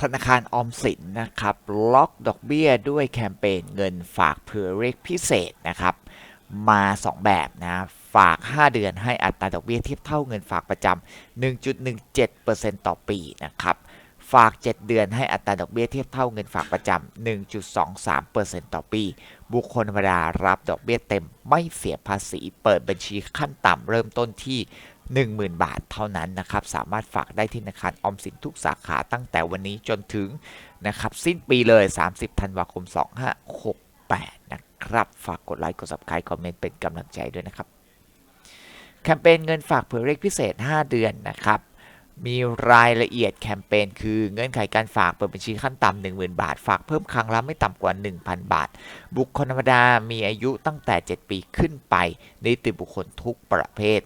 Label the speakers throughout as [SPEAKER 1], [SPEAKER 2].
[SPEAKER 1] ธนาคารออมสินนะครับล็อกดอกเบี้ยด้วยแคมเปญเงินฝากเผื่อเรียกพิเศษนะครับมา 2 แบบนะฝาก 5 เดือนให้อัตราดอกเบี้ยเทียบเท่าเงินฝากประจำ1.17%ต่อปีนะครับฝาก 7 เดือนให้อัตราดอกเบี้ยเทียบเท่าเงินฝากประจำ1.23%ต่อปี บุคคลธรรมดารับดอกเบี้ยเต็มไม่เสียภาษี เปิดบัญชีขั้นต่ำเริ่มต้นที่ 10,000 บาทเท่านั้นนะครับ สามารถฝากได้ที่ธนาคารออมสินทุกสาขาตั้งแต่วันนี้จนถึงนะครับ สิ้นปีเลย 30 ธันวาคม 2568 นะครับ ฝากกดไลค์ กด subscribe คอมเมนต์เป็นกำลังใจด้วยนะครับ แคมเปญเงินฝากเผื่อเรียกพิเศษ 5 เดือนนะครับมีรายละเอียดแคมเปญคือเงื่อนไขการฝากเปิดบัญชีขั้นต่ำ10,000 บาท ฝากเพิ่มครั้งละไม่ต่ำกว่า 1,000 บาท บุคคลธรรมดามีอายุตั้งแต่ 7 ปีขึ้นไปนิติบุคคลทุกประเภท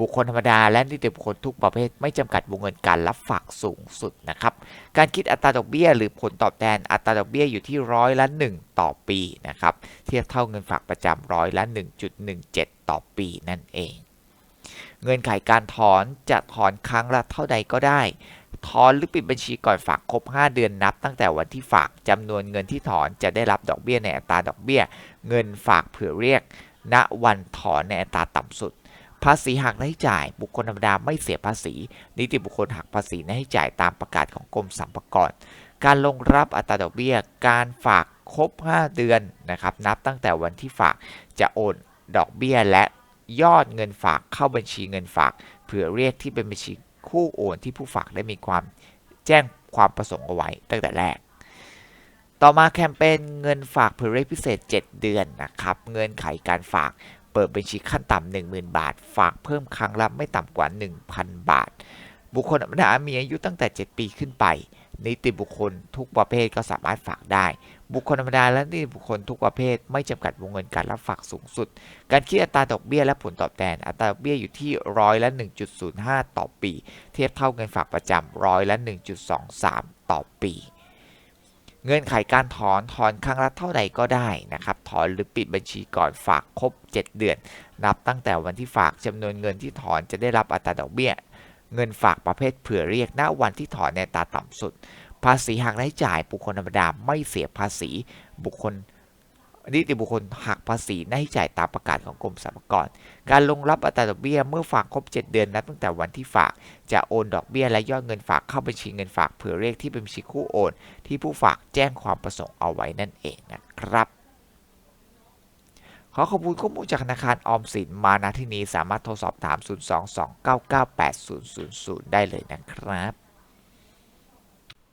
[SPEAKER 1] บุคคลธรรมดาและนิติบุคคลทุกประเภทไม่จำกัดวงเงินการรับฝากสูงสุดนะครับ การคิดอัตราดอกเบี้ย หรือผลตอบแทนอัตราดอกเบี้ยอยู่ที่ร้อยละ 1 ต่อปีนะครับ เทียบเท่าเงินฝากประจำร้อยละ 1.17 ต่อปีนั่นเอง เงินไขการถอนจะถอนครั้งละเท่าใดก็ได้ ถอนหรือปิดบัญชีก่อนฝากครบ 5 เดือนนับ ตั้งแต่วันที่ฝากจำนวนเงินที่ถอนจะได้รับดอกเบี้ยในอัตราดอกเบี้ย เงินฝากเผื่อเรียก ณวันถอนในอัตราต่ำสุด ภาษีหักหน้าที่จ่าย บุคคลธรรมดาไม่เสียภาษี นิติบุคคลหักภาษีหน้าที่จ่ายตามประกาศของกรมสรรพากร การลงรับอัตราดอกเบี้ย การฝากครบ 5 เดือนนะครับ นับตั้งแต่วันที่ฝากจะโอนดอกเบี้ยและยอดเงินฝากเข้าบัญชีเงินฝาก เผื่อเรียกที่เป็นบัญชีคู่โอนที่ผู้ฝากได้มีความแจ้งความประสงค์เอาไว้ตั้งแต่แรก ต่อมาแคมเปญเงินฝากเผื่อเรียกพิเศษ 7 เดือนนะครับ เงินไขการฝาก เปิดบัญชีขั้นต่ำ10,000บาท ฝากเพิ่มครั้งละไม่ต่ำกว่า 1,000 บาท บุคคลธรรมดามีอายุตั้งแต่ 7 ปีขึ้นไป นิติบุคคลทุกประเภทก็สามารถฝากได้ บุคคลธรรมดาและนิติบุคคลทุกประเภท ไม่จำกัดวงเงินการรับฝากสูงสุด การคิดอัตราดอกเบี้ยและผลตอบแทน อัตราดอกเบี้ยอยู่ที่ร้อยละ 1.05 ต่อปี เทียบเท่าเงินฝากประจำร้อยละ 1.23 ต่อปี เงื่อนไขการถอนถอนครั้งละเท่าใดก็ได้นะครับ ถอนหรือปิดบัญชีก่อนฝากครบ 7 เดือน นับตั้งแต่วันที่ฝากจำนวนเงินที่ถอนจะได้รับอัตราดอกเบี้ย เงินฝากประเภทเผื่อเรียกณวันที่ถอนในตาต่ำสุด ภาษีหักรายจ่ายบุคคลธรรมดาไม่เสียภาษีบุคคล นิติบุคคลหักภาษีหน้าจ่ายตามประกาศของกรมสรรพากร การลงรับอัตราดอกเบี้ยเมื่อฝากครบ 7 เดือนนับตั้งแต่วันที่ฝาก จะโอนดอกเบี้ยและยอดเงินฝากเข้าบัญชีเงินฝากเผื่อเรียกที่เป็นบัญชีคู่โอน ที่ผู้ฝากแจ้งความประสงค์เอาไว้นั่นเองนะครับขอขอบคุณข้อมูลจากธนาคารออมสินมาณที่นี้สามารถโทรสอบถาม 022998000 ได้เลยนะครับ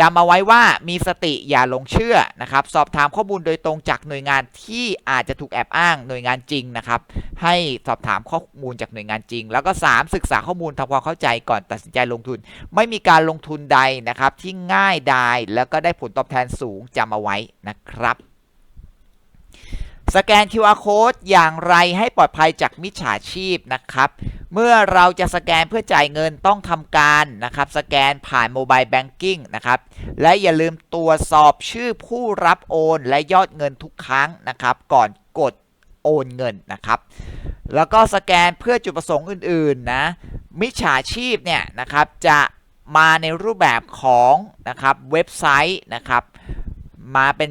[SPEAKER 1] จำเอาไว้ว่ามีสติอย่าหลงเชื่อนะครับ สอบถามข้อมูลโดยตรงจากหน่วยงานที่อาจจะถูกแอบอ้างหน่วยงานจริงนะครับ ให้สอบถามข้อมูลจากหน่วยงานจริง แล้วก็ 3 ศึกษาข้อมูลทำความเข้าใจก่อนตัดสินใจลงทุน ไม่มีการลงทุนใดนะครับที่ง่ายดายแล้วก็ได้ผลตอบแทนสูงจำเอาไว้นะครับสแกน QR code อย่างไรให้ปลอดภัยจากมิจฉาชีพนะครับ เมื่อเราจะสแกนเพื่อจ่ายเงินต้องทำการนะครับสแกนผ่านโมบายแบงกิ้งนะครับและอย่าลืมตรวจสอบชื่อผู้รับโอน และยอดเงินทุกครั้งนะครับ ก่อนกดโอนเงินนะครับ แล้วก็สแกนเพื่อจุดประสงค์อื่นๆนะมิจฉาชีพเนี่ยนะครับจะมาในรูปแบบของนะครับเว็บไซต์นะครับมาเป็น